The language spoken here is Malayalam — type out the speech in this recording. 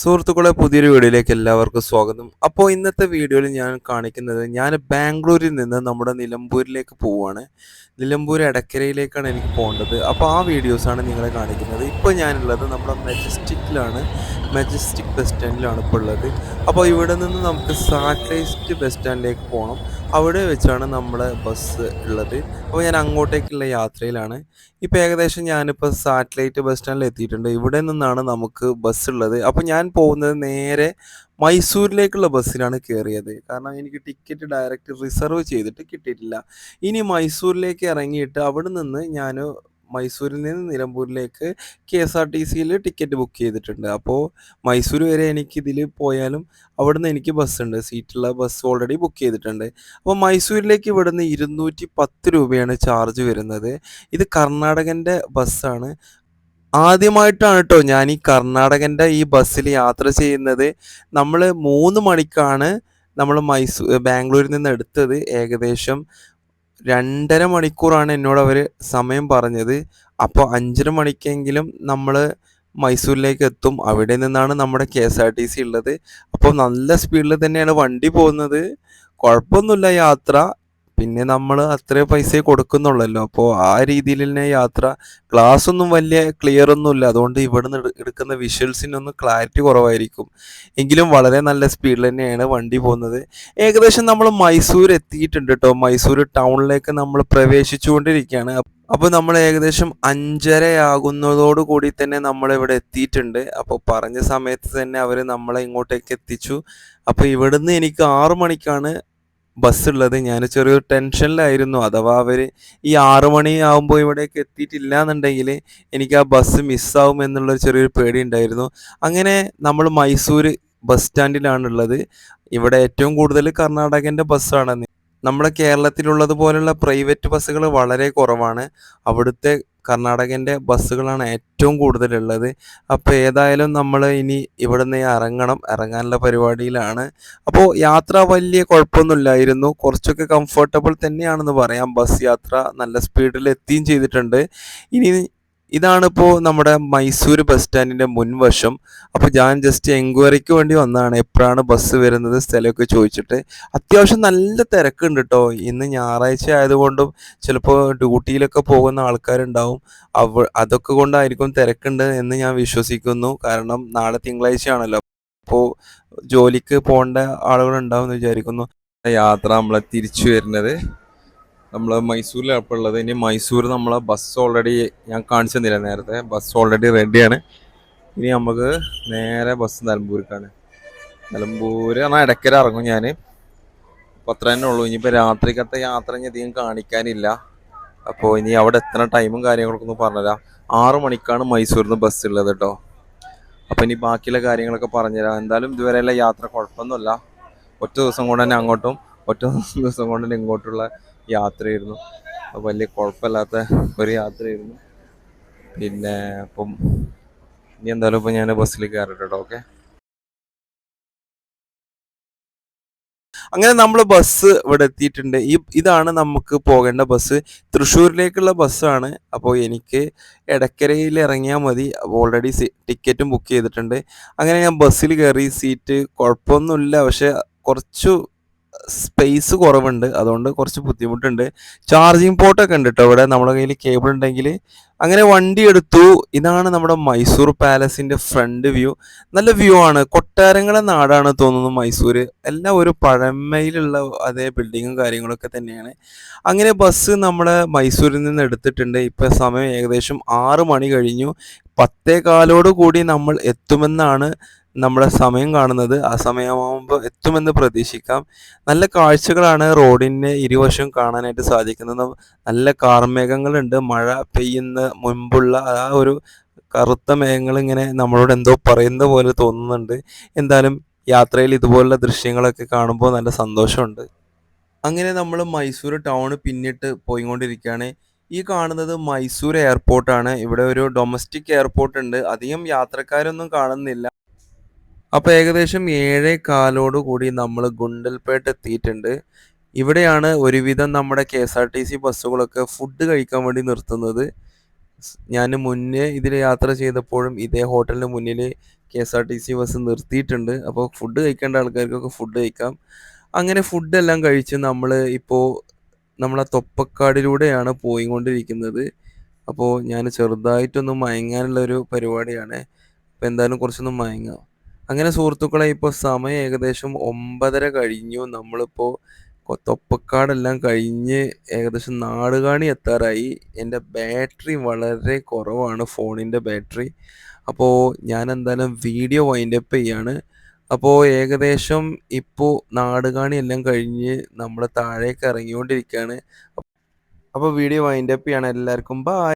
സുഹൃത്തുക്കളെ പുതിയൊരു വീഡിയോയിലേക്ക് എല്ലാവർക്കും സ്വാഗതം. അപ്പോൾ ഇന്നത്തെ വീഡിയോയിൽ ഞാൻ കാണിക്കുന്നത് ഞാൻ ബാംഗ്ലൂരിൽ നിന്ന് നമ്മുടെ നിലമ്പൂരിലേക്ക് പോവുകയാണ്. നിലമ്പൂർ എടക്കരയിലേക്കാണ് എനിക്ക് പോകേണ്ടത്. അപ്പോൾ ആ വീഡിയോസാണ് നിങ്ങളെ കാണിക്കുന്നത്. ഇപ്പോൾ ഞാനുള്ളത് നമ്മുടെ മെജസ്റ്റിക്കിലാണ്. മെജസ്റ്റിക് ബസ് സ്റ്റാൻഡിലാണ് ഇപ്പോൾ ഉള്ളത്. അപ്പോൾ ഇവിടെ നിന്ന് നമുക്ക് സാറ്റലൈറ്റ് ബസ് സ്റ്റാൻഡിലേക്ക് പോകണം. അവിടെ വെച്ചാണ് നമ്മുടെ ബസ് ഉള്ളത്. അപ്പോൾ ഞാൻ അങ്ങോട്ടേക്കുള്ള യാത്രയിലാണ്. ഇപ്പോൾ ഏകദേശം ഞാനിപ്പോൾ സാറ്റലൈറ്റ് ബസ് സ്റ്റാൻഡിൽ എത്തിയിട്ടുണ്ട്. ഇവിടെ നിന്നാണ് നമുക്ക് ബസ് ഉള്ളത്. അപ്പോൾ ഞാൻ പോകുന്നത് നേരെ മൈസൂരിലേക്കുള്ള ബസ്സിലാണ് കയറിയത് കാരണം എനിക്ക് ടിക്കറ്റ് ഡയറക്റ്റ് റിസർവ് ചെയ്തിട്ട് കിട്ടിയിട്ടില്ല. ഇനി മൈസൂരിലേക്ക് ഇറങ്ങിയിട്ട് അവിടെ നിന്ന് ഞാൻ മൈസൂരിൽ നിന്ന് നിലമ്പൂരിലേക്ക് കെ എസ് ആർ ടി സിയിൽ ടിക്കറ്റ് ബുക്ക് ചെയ്തിട്ടുണ്ട്. അപ്പോൾ മൈസൂർ വരെ എനിക്ക് ഇതിൽ പോയാലും അവിടുന്ന് എനിക്ക് ബസ്സുണ്ട് സീറ്റുള്ള ബസ് ഓൾറെഡി ബുക്ക് ചെയ്തിട്ടുണ്ട്. അപ്പോൾ മൈസൂരിലേക്ക് ഇവിടുന്ന് ഇരുന്നൂറ്റി പത്ത് രൂപയാണ് ചാർജ് വരുന്നത്. ഇത് കർണാടകന്റെ ബസ്സാണ് ആദ്യമായിട്ടാണ് കേട്ടോ ഞാൻ ഈ കർണാടകന്റെ ഈ ബസ്സിൽ യാത്ര ചെയ്യുന്നത്. നമ്മൾ മൂന്ന് മണിക്കാണ് നമ്മൾ മൈസൂർ ബാംഗ്ലൂരിൽ നിന്ന് എടുത്തത്. ഏകദേശം രണ്ടര മണിക്കൂറാണ് എന്നോട് അവർ സമയം പറഞ്ഞത്. അപ്പോൾ അഞ്ചര മണിക്കെങ്കിലും നമ്മൾ മൈസൂരിലേക്ക് എത്തും. അവിടെ നിന്നാണ് നമ്മുടെ K S R T C ഉള്ളത്. അപ്പോൾ നല്ല സ്പീഡിൽ തന്നെയാണ് വണ്ടി പോകുന്നത്. കുഴപ്പമൊന്നുമില്ല യാത്ര. പിന്നെ നമ്മൾ അത്രേ പൈസ കൊടുക്കുന്നുള്ളല്ലോ. അപ്പോൾ ആ രീതിയിൽ തന്നെ യാത്ര ഗ്ലാസ് ഒന്നും വലിയ ക്ലിയർ ഒന്നുമില്ല അതുകൊണ്ട് ഇവിടെ നിന്ന് എടുക്കുന്ന വിഷ്വൽസിനൊന്നും ക്ലാരിറ്റി കുറവായിരിക്കും. എങ്കിലും വളരെ നല്ല സ്പീഡിൽ തന്നെയാണ് വണ്ടി പോകുന്നത്. ഏകദേശം നമ്മൾ മൈസൂർ എത്തിയിട്ടുണ്ട് കേട്ടോ മൈസൂർ ടൗണിലേക്ക് നമ്മൾ പ്രവേശിച്ചുകൊണ്ടിരിക്കുകയാണ്. അപ്പോൾ നമ്മൾ ഏകദേശം അഞ്ചരയാകുന്നതോട് കൂടി തന്നെ നമ്മൾ ഇവിടെ എത്തിയിട്ടുണ്ട്. അപ്പോൾ പറഞ്ഞ സമയത്ത് തന്നെ അവർ നമ്മളെ ഇങ്ങോട്ടേക്ക് എത്തിച്ചു. അപ്പോൾ ഇവിടുന്ന് എനിക്ക് ആറു മണിക്കാണ് ബസ് ഉള്ളത് ഞാൻ ചെറിയൊരു ടെൻഷനിലായിരുന്നു. അഥവാ അവർ ഈ ആറു മണിയാകുമ്പോൾ ഇവിടേക്ക് എത്തിയിട്ടില്ല എന്നുണ്ടെങ്കിൽ എനിക്ക് ആ ബസ് മിസ്സാവും എന്നുള്ളൊരു ചെറിയൊരു പേടി ഉണ്ടായിരുന്നു അങ്ങനെ നമ്മൾ മൈസൂർ ബസ് സ്റ്റാൻഡിലാണുള്ളത്. ഇവിടെ ഏറ്റവും കൂടുതൽ കർണാടകന്റെ ബസ്സാണ്. നമ്മുടെ കേരളത്തിലുള്ളത് പോലുള്ള പ്രൈവറ്റ് ബസ്സുകൾ വളരെ കുറവാണ്. അവിടുത്തെ കർണാടകന്റെ ബസ്സുകളാണ് ഏറ്റവും കൂടുതലുള്ളത്. അപ്പോൾ ഏതായാലും നമ്മൾ ഇനി ഇവിടുന്ന് ഇറങ്ങണം. ഇറങ്ങാനുള്ള പരിപാടിയിലാണ്. അപ്പോൾ യാത്ര വലിയ കുഴപ്പമൊന്നുമില്ലായിരുന്നു. കുറച്ചൊക്കെ കംഫർട്ടബിൾ തന്നെയാണെന്ന് പറയാം. ബസ് യാത്ര നല്ല സ്പീഡിൽ എത്തുകയും ചെയ്തിട്ടുണ്ട്. ഇനി ഇതാണിപ്പോൾ നമ്മുടെ മൈസൂർ ബസ് സ്റ്റാൻഡിന്റെ മുൻവശം. അപ്പോൾ ഞാൻ ജസ്റ്റ് എൻക്വയറിക്ക് വേണ്ടി വന്നതാണ്. എപ്പോഴാണ് ബസ് വരുന്നത് സ്ഥലമൊക്കെ ചോദിച്ചിട്ട്. അത്യാവശ്യം നല്ല തിരക്കുണ്ട് കേട്ടോ ഇന്ന് ഞായറാഴ്ച ആയതുകൊണ്ടും ചിലപ്പോൾ ഡ്യൂട്ടിയിലൊക്കെ പോകുന്ന ആൾക്കാരുണ്ടാവും. അവ അതൊക്കെ കൊണ്ടായിരിക്കും തിരക്കുണ്ട് എന്ന് ഞാൻ വിശ്വസിക്കുന്നു. കാരണം നാളെ തിങ്കളാഴ്ചയാണല്ലോ. അപ്പോൾ ജോലിക്ക് പോകേണ്ട ആളുകളുണ്ടാവും എന്ന് വിചാരിക്കുന്നു. യാത്ര നമ്മളെ തിരിച്ചു വരുന്നത്. നമ്മൾ മൈസൂരിലാണ് ഇപ്പോൾ ഉള്ളത്. ഇനി മൈസൂർ നമ്മളെ ബസ് ഓൾറെഡി ഞാൻ കാണിച്ചു തന്നില്ല നേരത്തെ? ബസ് ഓൾറെഡി റെഡിയാണ് ഇനി നമുക്ക് നേരെ ബസ് നിലമ്പൂർക്കാണ്. നിലമ്പൂർ എന്നാൽ ഇടയ്ക്കര ഇറങ്ങും ഞാൻ അപ്പോൾ അത്ര തന്നെ ഉള്ളൂ. ഇനിയിപ്പോൾ രാത്രിക്കത്തെ യാത്ര ഇനി അധികം കാണിക്കാനില്ല. അപ്പോൾ ഇനി അവിടെ എത്ര ടൈമും കാര്യങ്ങളൊക്കെ ഒന്ന് പറഞ്ഞുതരാം. ആറു മണിക്കാണ് മൈസൂരിൽ നിന്ന് ബസ് ഉള്ളത് കേട്ടോ അപ്പോൾ ഇനി ബാക്കിയുള്ള കാര്യങ്ങളൊക്കെ പറഞ്ഞുതരാം. എന്തായാലും ഇതുവരെയുള്ള യാത്ര കുഴപ്പമൊന്നുമില്ല. ഒറ്റ ദിവസം കൊണ്ട് തന്നെ അങ്ങോട്ടും ഒറ്റ ദിവസം കൊണ്ട് തന്നെ ഇങ്ങോട്ടുള്ള യാത്രയായിരുന്നു. അപ്പോൾ വലിയ കുഴപ്പമില്ലാത്ത ഒരു യാത്രയായിരുന്നു. പിന്നെ അപ്പം ഇനി എന്തായാലും ഇപ്പം ഞാൻ ബസ്സിൽ കയറട്ടെ ഓക്കെ? അങ്ങനെ നമ്മൾ ബസ് ഇവിടെ എത്തിയിട്ടുണ്ട്. ഈ ഇതാണ് നമുക്ക് പോകേണ്ട ബസ്. തൃശ്ശൂരിലേക്കുള്ള ബസ്സാണ്. അപ്പോൾ എനിക്ക് ഇടക്കരയിൽ ഇറങ്ങിയാൽ മതി. ഓൾറെഡി ടിക്കറ്റും ബുക്ക് ചെയ്തിട്ടുണ്ട്. അങ്ങനെ ഞാൻ ബസ്സിൽ കയറി സീറ്റ് കുഴപ്പമൊന്നുമില്ല. പക്ഷേ കുറച്ചു സ്പേസ് കുറവുണ്ട്. അതുകൊണ്ട് കുറച്ച് ബുദ്ധിമുട്ടുണ്ട്. ചാർജിങ് പോർട്ടൊക്കെ ഉണ്ട് കേട്ടോ ഇവിടെ. നമ്മുടെ കയ്യിൽ കേബിൾ ഉണ്ടെങ്കിൽ അങ്ങനെ വണ്ടി എടുത്തു. ഇതാണ് നമ്മുടെ മൈസൂർ പാലസിന്റെ ഫ്രണ്ട് വ്യൂ. നല്ല വ്യൂ ആണ്. കൊട്ടാരങ്ങളെ നാടാണ് തോന്നുന്നു മൈസൂർ എല്ലാം ഒരു പഴമയിലുള്ള അതേ ബിൽഡിങ്ങും കാര്യങ്ങളൊക്കെ തന്നെയാണ്. അങ്ങനെ ബസ് നമ്മുടെ മൈസൂരിൽ നിന്ന് എടുത്തിട്ടുണ്ട്. ഇപ്പം സമയം ഏകദേശം ആറ് മണി കഴിഞ്ഞു. പത്തേ കാലോട് കൂടി നമ്മൾ എത്തുമെന്നാണ് നമ്മുടെ സമയം കാണുന്നത്. ആ സമയമാകുമ്പോൾ എത്തുമെന്ന് പ്രതീക്ഷിക്കാം. നല്ല കാഴ്ചകളാണ് റോഡിന്റെ ഇരുവശവും കാണാനായിട്ട് സാധിക്കുന്നത്. നല്ല കാർമേഘങ്ങളുണ്ട്. മഴ പെയ്യുന്ന മുൻപുള്ള ആ ഒരു കറുത്ത മേഘങ്ങൾ ഇങ്ങനെ നമ്മളോട് എന്തോ പറയുന്ന പോലെ തോന്നുന്നുണ്ട്. എന്തായാലും യാത്രയിൽ ഇതുപോലുള്ള ദൃശ്യങ്ങളൊക്കെ കാണുമ്പോൾ നല്ല സന്തോഷമുണ്ട്. അങ്ങനെ നമ്മൾ മൈസൂർ ടൗൺ പിന്നിട്ട് പോയിക്കൊണ്ടിരിക്കുകയാണ്. ഈ കാണുന്നത് മൈസൂർ എയർപോർട്ടാണ് ഇവിടെ ഒരു ഡൊമസ്റ്റിക് എയർപോർട്ട് ഉണ്ട്. അധികം യാത്രക്കാരൊന്നും കാണുന്നില്ല. അപ്പോൾ ഏകദേശം ഏഴേ കാലോട് കൂടി നമ്മൾ ഗുണ്ടൽപേട്ട് എത്തിയിട്ടുണ്ട്. ഇവിടെയാണ് ഒരുവിധം നമ്മുടെ K S R T C ബസ്സുകളൊക്കെ food കഴിക്കാൻ വേണ്ടി നിർത്തുന്നത്. ഞാൻ മുന്നേ ഇതിൽ യാത്ര ചെയ്തപ്പോഴും ഇതേ ഹോട്ടലിന് മുന്നിൽ K S R T C bus നിർത്തിയിട്ടുണ്ട്. അപ്പോൾ ഫുഡ് കഴിക്കേണ്ട ആൾക്കാർക്കൊക്കെ ഫുഡ് കഴിക്കാം. അങ്ങനെ ഫുഡെല്ലാം കഴിച്ച് നമ്മൾ ഇപ്പോൾ നമ്മളെ തൊപ്പക്കാടിലൂടെയാണ് പോയിക്കൊണ്ടിരിക്കുന്നത്. അപ്പോൾ ഞാൻ ചെറുതായിട്ടൊന്ന് മയങ്ങാനുള്ള ഒരു പരിപാടിയാണ്. അപ്പോൾ എന്തായാലും കുറച്ചൊന്ന് മയങ്ങാം. അങ്ങനെ സുഹൃത്തുക്കളെ ഇപ്പോൾ സമയം ഏകദേശം ഒമ്പതര കഴിഞ്ഞു. നമ്മളിപ്പോൾ തൊപ്പക്കാടെല്ലാം കഴിഞ്ഞ് ഏകദേശം നാടുകാണി എത്താറായി. എന്റെ ബാറ്ററി വളരെ കുറവാണ് ഫോണിന്റെ ബാറ്ററി. അപ്പോൾ ഞാൻ എന്തായാലും വീഡിയോ വൈൻഡപ്പ് ചെയ്യാണ്. അപ്പോൾ ഏകദേശം ഇപ്പോൾ നാടുകാണി എല്ലാം കഴിഞ്ഞ് നമ്മൾ താഴേക്ക് ഇറങ്ങിക്കൊണ്ടിരിക്കുകയാണ് അപ്പോൾ വീഡിയോ വൈൻഡപ്പ് ചെയ്യാണ് എല്ലാവർക്കും. ബൈ.